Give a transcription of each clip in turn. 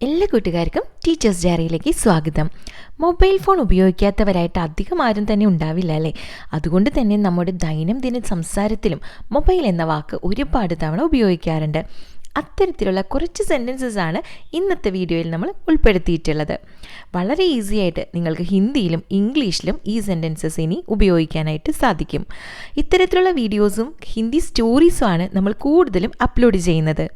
എല്ലാ കൂട്ടുകാർക്കും ടീച്ചേഴ്സ് ഡയറിയിലേക്ക് സ്വാഗതം. മൊബൈൽ ഫോൺ ഉപയോഗിക്കാത്തവരായിട്ട് അധികം ആരും തന്നെ ഉണ്ടാവില്ല അല്ലേ? അതുകൊണ്ട് തന്നെ നമ്മുടെ ദൈനംദിന സംസാരത്തിലും മൊബൈൽ എന്ന വാക്ക് ഒരുപാട് തവണ ഉപയോഗിക്കാറുണ്ട്. അത്തരത്തിലുള്ള കുറച്ച് സെന്റൻസസ് ആണ് ഇന്നത്തെ വീഡിയോയിൽ നമ്മൾ ഉൾപ്പെടുത്തിയിട്ടുള്ളത്. വളരെ ഈസി ആയിട്ട് നിങ്ങൾക്ക് ഹിന്ദിയിലും ഇംഗ്ലീഷിലും ഈ സെന്റൻസസ് ഇനി ഉപയോഗിക്കാനായിട്ട് സാധിക്കും. ഇത്തരത്തിലുള്ള വീഡിയോസും ഹിന്ദി സ്റ്റോറീസും ആണ് നമ്മൾ കൂടുതലും അപ്ലോഡ് ചെയ്യുന്നത്.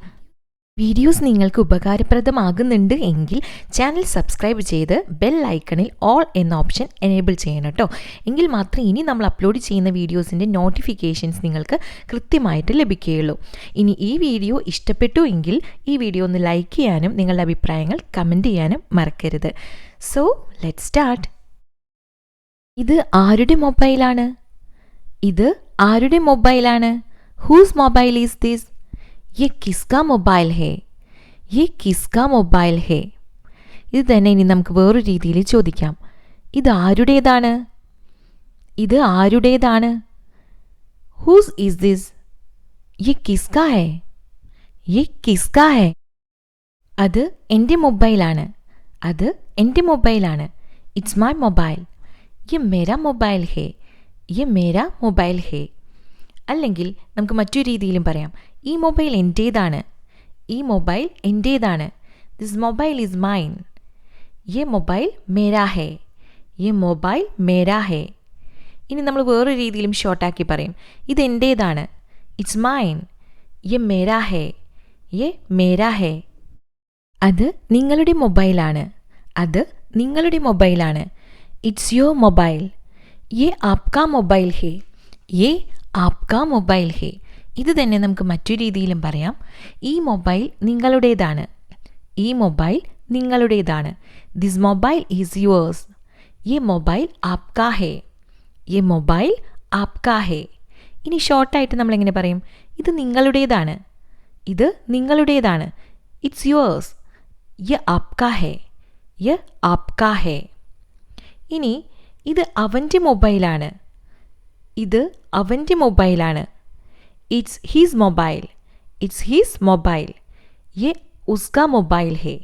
വീഡിയോസ് നിങ്ങൾക്ക് ഉപകാരപ്രദമാകുന്നുണ്ട് എങ്കിൽ ചാനൽ സബ്സ്ക്രൈബ് ചെയ്ത് ബെൽ ഐക്കണിൽ ഓൾ എന്ന ഓപ്ഷൻ എനേബിൾ ചെയ്യണം കേട്ടോ എങ്കിൽ മാത്രമേ ഇനി നമ്മൾ അപ്ലോഡ് ചെയ്യുന്ന വീഡിയോസിന്റെ നോട്ടിഫിക്കേഷൻസ് നിങ്ങൾക്ക് കൃത്യമായിട്ട് ലഭിക്കുകയുള്ളൂ. ഇനി ഈ വീഡിയോ ഇഷ്ടപ്പെട്ടു എങ്കിൽ ഈ വീഡിയോ ഒന്ന് ലൈക്ക് ചെയ്യാനും നിങ്ങളുടെ അഭിപ്രായങ്ങൾ കമന്റ് ചെയ്യാനും മറക്കരുത്. സോ ലെറ്റ് സ്റ്റാർട്ട് ഇത് ആരുടെ മൊബൈലാണ് ഇത് ആരുടെ മൊബൈലാണ് ഹൂസ് മൊബൈൽ ഈസ് ദിസ് ये किसका മൊബൈൽ ഹേ ये കിസ്കാ മൊബൈൽ ഹേ ഇത് തന്നെ ഇനി നമുക്ക് വേറൊരു രീതിയിൽ ചോദിക്കാം ഇത് ആരുടേതാണ് ഇത് ആരുടേതാണ് ഹൂസ് ഈസ് ദിസ് ये കിസ്കാ ഹേ ये കിസ്കാ ഹേ അത് എൻ്റെ മൊബൈലാണ് അത് എൻ്റെ മൊബൈലാണ് ഇറ്റ്സ് മൈ മൊബൈൽ ये मेरा മൊബൈൽ ഹേ ये मेरा മൊബൈൽ ഹേ അല്ലെങ്കിൽ നമുക്ക് മറ്റൊരു രീതിയിലും പറയാം. ഈ മൊബൈൽ എന്റേതാണ് ഈ മൊബൈൽ എന്റേതാണ് ദിസ് മൊബൈൽ ഈസ് മൈൻ യെ മൊബൈൽ മേരാ ഹേ. യെ മൊബൈൽ മേരാ ഹേ. ഇനി നമ്മൾ വേറൊരു രീതിയിലും ഷോർട്ടാക്കി പറയും. ഇത് എന്റേതാണ് ഇറ്റ്സ് മൈൻ യെ മേരാ ഹേ. യെ മേരാ ഹേ. അത് നിങ്ങളുടെ മൊബൈലാണ് അത് നിങ്ങളുടെ മൊബൈലാണ് ഇറ്റ്സ് യുവർ മൊബൈൽ യെ ആപ്കാ മൊബൈൽ ഹേ. യെ ആപ്കാ മൊബൈൽ ഹേ. ഇത് തന്നെ നമുക്ക് മറ്റു രീതിയിലും പറയാം. ഈ മൊബൈൽ നിങ്ങളുടേതാണ്. ഈ മൊബൈൽ നിങ്ങളുടേതാണ്. ദിസ് മൊബൈൽ ഈസ് യുവേഴ്സ് എ മൊബൈൽ ആപ്കാ ഹേ. എ മൊബൈൽ ആപ്കാ ഹേ. ഇനി ഷോർട്ടായിട്ട് നമ്മൾ എങ്ങനെ പറയും? ഇത് നിങ്ങളുടേതാണ്. ഇത് നിങ്ങളുടേതാണ്. ഇറ്റ്സ് യുവേഴ്സ് യ ആപ്കാ ഹേ. യ ആപ്കാ ഹേ. ഇനി ഇത് അവന്റെ മൊബൈലാണ്. ഇത് അവന്റെ മൊബൈലാണ്. It's his mobile it's his mobile യെ ഉസ്കാ മൊബൈൽ ഹേ.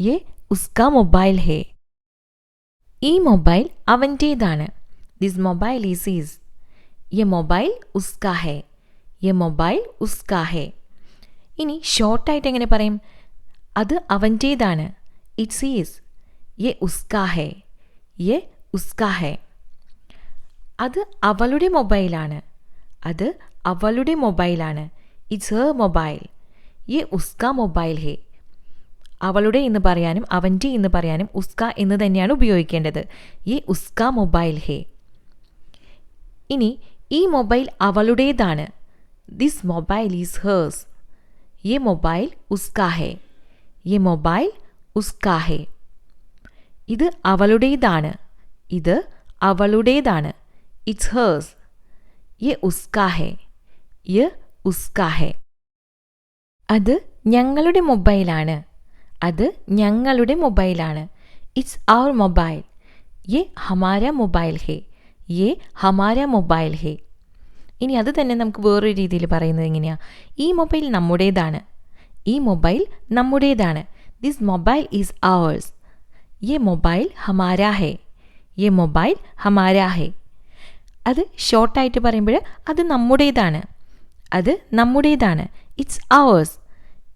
യെ ഉസ്കാ മൊബൈൽ ഹേ. ഈ മൊബൈൽ അവന്റേതാണ്. ദിസ് മൊബൈൽ ഈസ് ഈസ് യെ മൊബൈൽ ഉസ്കാ ഹേ. യെ മൊബൈൽ ഉസ്കാ ഹേ. ഇനി ഷോർട്ടായിട്ട് എങ്ങനെ പറയും? അത് അവന്റേതാണ്. ഇറ്റ്സ് ഈസ് യെ ഉസ്കാ ഹേ. യെ ഉസ്കാ ഹേ. അത് അവളുടെ മൊബൈലാണ്. അത് അവളുടെ മൊബൈലാണ്. ഇറ്റ്സ് ഹർ മൊബൈൽ ഈ ഉസ്ക മൊബൈൽ ഹേ. അവളുടെ എന്ന് പറയാനും അവന്റെ എന്ന് പറയാനും ഉസ്ക എന്ന് തന്നെയാണ് ഉപയോഗിക്കേണ്ടത്. ഈ ഉസ്ക മൊബൈൽ ഹേ. ഇനി ഈ മൊബൈൽ അവളുടേതാണ്. ദിസ് മൊബൈൽ ഈസ് ഹേഴ്സ് ഈ മൊബൈൽ ഉസ്ക ഹേ. ഈ മൊബൈൽ ഉസ്ക ഹേ. ഇത് അവളുടേതാണ്. ഇത് അവളുടേതാണ്. ഇറ്റ്സ് हर्स ये ഉസ്കാ है യ ഉസ്കാ है അത് ഞങ്ങളുടെ മൊബൈലാണ്. അത് ഞങ്ങളുടെ മൊബൈലാണ്. ഇറ്റ്സ് അവർ മൊബൈൽ യെ ഹമാര മൊബൈൽ ഹേ. യെ ഹമാര മൊബൈൽ ഹേ. ഇനി അത് തന്നെ നമുക്ക് വേറൊരു രീതിയിൽ പറയുന്നത് എങ്ങനെയാണ് ഈ മൊബൈൽ നമ്മുടേതാണ്. ഈ മൊബൈൽ നമ്മുടേതാണ്. ദിസ് മൊബൈൽ ഈസ് അവേഴ്സ് യെ മൊബൈൽ ഹമാര ഹേ. യെ മൊബൈൽ ഹമാര ഹേ. അത് ഷോർട്ടായിട്ട് പറയുമ്പോൾ അത് നമ്മുടേതാണ്. അത് നമ്മുടേതാണ്. ഇറ്റ്സ് അവേഴ്സ്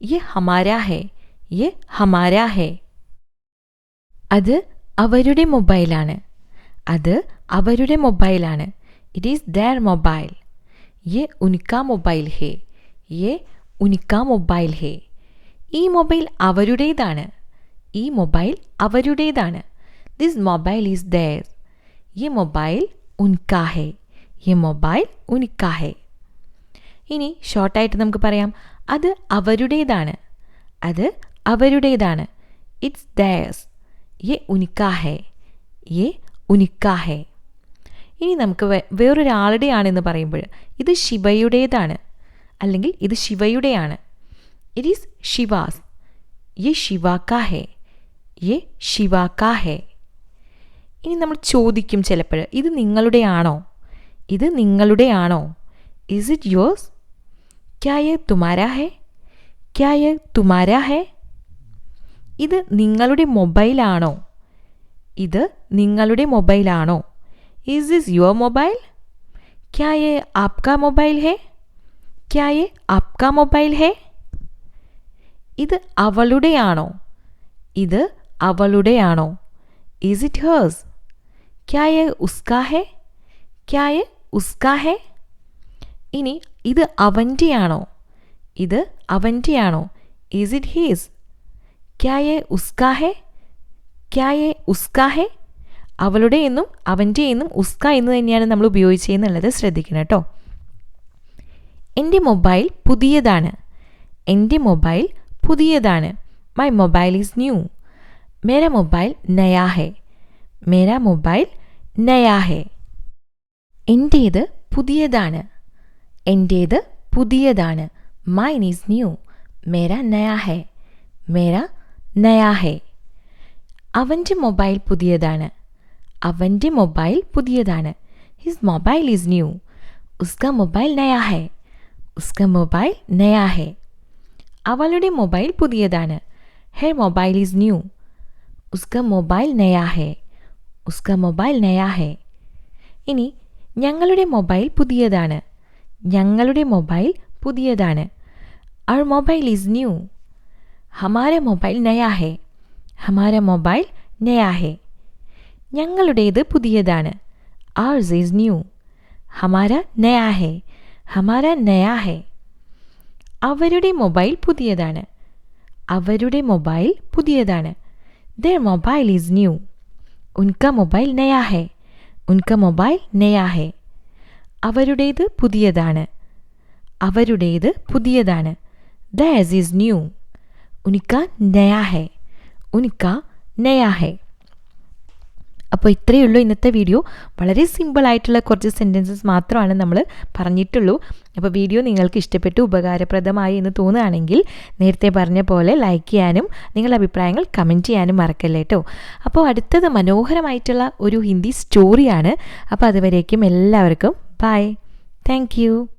യെ ഹമാരാ ഹേ. യെ ഹമാരാ ഹേ. അത് അവരുടെ മൊബൈലാണ്. അത് അവരുടെ മൊബൈലാണ്. ഇറ്റ് ഈസ് ദർ മൊബൈൽ യെ ഉനിക്ക മൊബൈൽ ഹേ. യെ ഉനിക്ക മൊബൈൽ ഹേ. ഈ മൊബൈൽ അവരുടേതാണ്. ഈ മൊബൈൽ അവരുടേതാണ്. ദിസ് മൊബൈൽ ഈസ് ദർ ഈ മൊബൈൽ ഉൻകാ ഹേ ഈ മൊബൈൽ ഉനിക്കാ ഹേ ഇനി ഷോർട്ടായിട്ട് നമുക്ക് പറയാം. അത് അവരുടേതാണ്. അത് അവരുടേതാണ്. ഇറ്റ്സ് ദയസ് യെ ഉനിക്കാ ഹേ യെ ഉനിക്കാ ഹേ ഇനി നമുക്ക് വേറൊരാളുടെയാണെന്ന് പറയുമ്പോൾ ഇത് ശിവയുടേതാണ്. അല്ലെങ്കിൽ ഇത് ശിവയുടെയാണ്. ഇറ്റ് ഈസ് ശിവാസ് യെ ശിവാക്കാ ഹേ യെ ശിവാക്കാ ഹേ ഇനി നമ്മൾ ചോദിക്കും ചിലപ്പോൾ ഇത് നിങ്ങളുടെയാണോ? ഇത് നിങ്ങളുടെയാണോ? ഇസ് ഇറ്റ് യോസ് ക്യാ യ തുമാരാ ഹേ? ക്യാ യ തുമാരാ ഹേ? ഇത് നിങ്ങളുടെ മൊബൈലാണോ? ഇത് നിങ്ങളുടെ മൊബൈലാണോ? ഈസ് ദിസ് യുവർ മൊബൈൽ ക്യാ യെ ആപ്കാ മൊബൈൽ ഹേ? ക്യാ യെ ആപ്കാ മൊബൈൽ ഹേ? ഇത് അവളുടെയാണോ? ഇത് അവളുടെയാണോ? ഇസ് ഇറ്റ് ഹേഴ്സ് ക്യാ യെ ഉസ്കാ ഹെ ക്യാ യെ ഉസ്കാ ഹെ ഇനി ഇത് അവന്റെയാണോ ഇത് അവന്റെയാണോ ഈസ് ഇറ്റ് ഹീസ് ക്യാ യെ ഉസ്കാ ഹെ ക്യാ യെ ഉസ്കാ ഹെ അവളുടെ എന്നും അവന്റെ എന്നും ഉസ്ക എന്ന് തന്നെയാണ് നമ്മൾ ഉപയോഗിച്ചതെന്നുള്ളത് ശ്രദ്ധിക്കണം കേട്ടോ. എന്റെ മൊബൈൽ പുതിയതാണ്. എന്റെ മൊബൈൽ പുതിയതാണ്. മൈ മൊബൈൽ ഈസ് ന്യൂ മേര മൊബൈൽ നയാ ഹേ. മേര മൊബൈൽ നയാ ഹേ എന്റേത് പുതിയതാണ് എന്റേത് പുതിയതാണ് മൈൻ ഈസ് ന്യൂ മേര നയാ ഹേ മേര നയാ ഹേ അവന്റെ മൊബൈൽ പുതിയതാണ് അവന്റെ മൊബൈൽ പുതിയതാണ് ഹിസ് മൊബൈൽ ഈസ് ന്യൂ ഉസ്ക മൊബൈൽ നയാ ഹേ ഉസ്ക മൊബൈൽ നയാ ഹേ അവളുടെ മൊബൈൽ പുതിയതാണ് ഹെർ മൊബൈൽ ഈസ് ന്യൂ ഉസ്ക മൊബൈൽ നയാ ഹേ ഉസ്ക മൊബൈൽ നയാ ഹേ ഇനി ഞങ്ങളുടെ മൊബൈൽ പുതിയതാണ്. ഞങ്ങളുടെ മൊബൈൽ പുതിയതാണ്. അവർ മൊബൈൽ ഈസ് ന്യൂ ഹമാര മൊബൈൽ നയാ ഹേ ഹമാര മൊബൈൽ നയാ ഹേ ഞങ്ങളുടേത് പുതിയതാണ്. ആർസ് ഈസ് ന്യൂ ഹമാര നയാ ഹേ ഹമാര നയാ ഹേ അവരുടെ മൊബൈൽ പുതിയതാണ്. അവരുടെ മൊബൈൽ പുതിയതാണ്. ദർ മൊബൈൽ ഈസ് ന്യൂ ഉൻക മൊബൈൽ നയാ ഹെ ഉൻക മൊബൈൽ നയാ ഹെ അവരുടേത് പുതിയതാണ്. അവരുടേത് പുതിയതാണ്. Theirs is new. ഉനിക്ക നയാ ഹെ ഉനിക്ക നയാ ഹേ അപ്പോൾ ഇത്രയേ ഉള്ളൂ ഇന്നത്തെ വീഡിയോ. വളരെ സിമ്പിളായിട്ടുള്ള കുറച്ച് സെന്റൻസസ് മാത്രമാണ് നമ്മൾ പറഞ്ഞിട്ടുള്ളൂ. അപ്പോൾ വീഡിയോ നിങ്ങൾക്ക് ഇഷ്ടപ്പെട്ടു ഉപകാരപ്രദമായി എന്ന് തോന്നുകയാണെങ്കിൽ നേരത്തെ പറഞ്ഞ പോലെ ലൈക്ക് ചെയ്യാനും നിങ്ങളുടെ അഭിപ്രായങ്ങൾ കമന്റ് ചെയ്യാനും മറക്കല്ലേ കേട്ടോ അപ്പോൾ അടുത്തത് മനോഹരമായിട്ടുള്ള ഒരു ഹിന്ദി സ്റ്റോറിയാണ് അപ്പോൾ അതുവരേക്കും എല്ലാവർക്കും ബൈ താങ്ക്